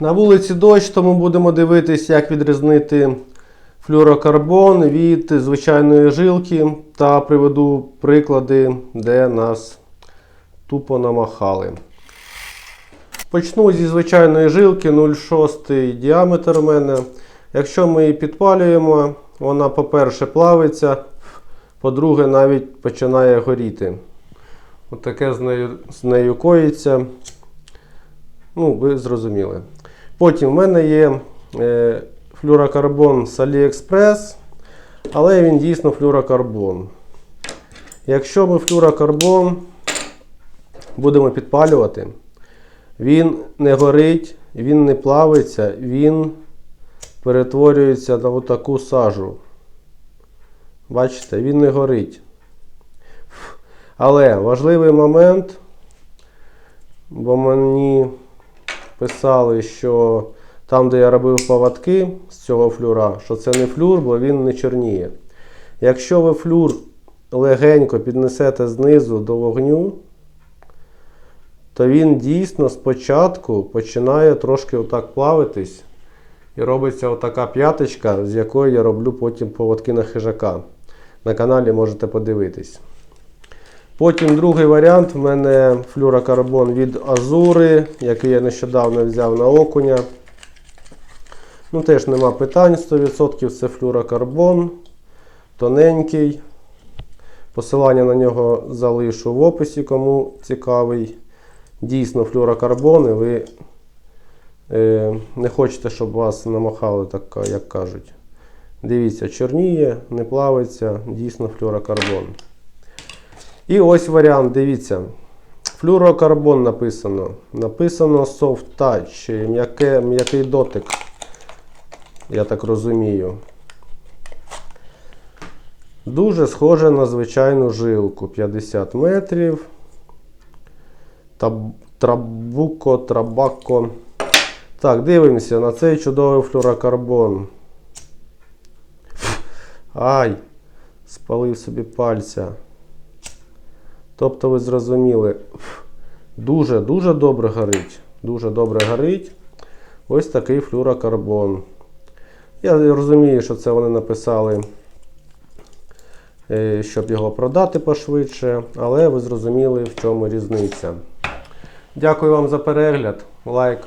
На вулиці дощ, тому будемо дивитися, як відрізнити флюрокарбон від звичайної жилки та приведу приклади, де нас тупо намахали. Почну зі звичайної жилки 0,6 діаметр у мене. Якщо ми її підпалюємо, вона, по-перше, плавиться, по-друге, навіть починає горіти. Отаке з нею, з нею коїться. Ну, ви зрозуміли. Потім в мене є е, флюрокарбон з AliExpress, але він дійсно флюрокарбон. Якщо ми флюрокарбон будемо підпалювати, він не горить, він не плавиться, він перетворюється на таку сажу. Бачите, він не горить. Але важливий момент, бо мені писали, що там, де я робив поводки з цього флюра, що це не флюр, бо він не чорніє. Якщо ви флюр легенько піднесете знизу до вогню, то він дійсно спочатку починає трошки отак плавитись. І робиться отака п'яточка, з якої я роблю потім поводки на хижака. На каналі можете подивитись. Потім другий варіант в мене флюрокарбон від Азури, який я нещодавно взяв на окуня. Ну, теж нема питань, 100% це флюрокарбон. Тоненький. Посилання на нього залишу в описі, кому цікавий. Дійсно флюрокарбон, і ви е, не хочете, щоб вас намахали, так як кажуть. Дивіться, чорніє, не плавиться, дійсно флюрокарбон. І ось варіант, дивіться. Флюрокарбон написано. Написано soft touch, м'який дотик. Я так розумію. Дуже схоже на звичайну жилку 50 метрів. Трабуко, трабако. Так, дивимося на цей чудовий флюрокарбон. Ай, спалив собі пальця. Тобто ви зрозуміли, дуже-дуже добре горить. Дуже добре горить. Ось такий флюрокарбон. Я розумію, що це вони написали, е, щоб його продати пошвидше, але ви зрозуміли, в чому різниця. Дякую вам за перегляд. Лайк.